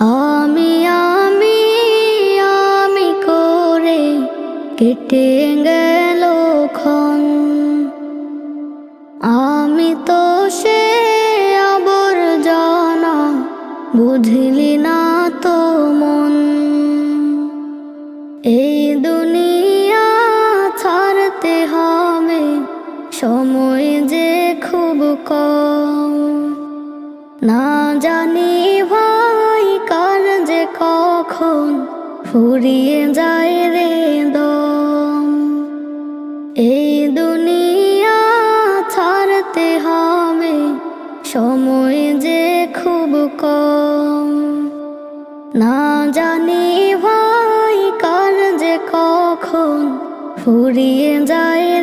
আমি আমি আমি করে কেটে গেল ক্ষণ। আমি তো সে আবর্জনা বুঝলি না তো মন। এই দুনিয়া ছাড়তে হবে সময় যে খুব কম। না জানি ভাই ফুরিয়ে যায় রে দম। এই দুনিয়া ছাড়তে হবে সময় যে খুব কম। না জানি ভাই কার যে কখন ফুরিয়ে যায়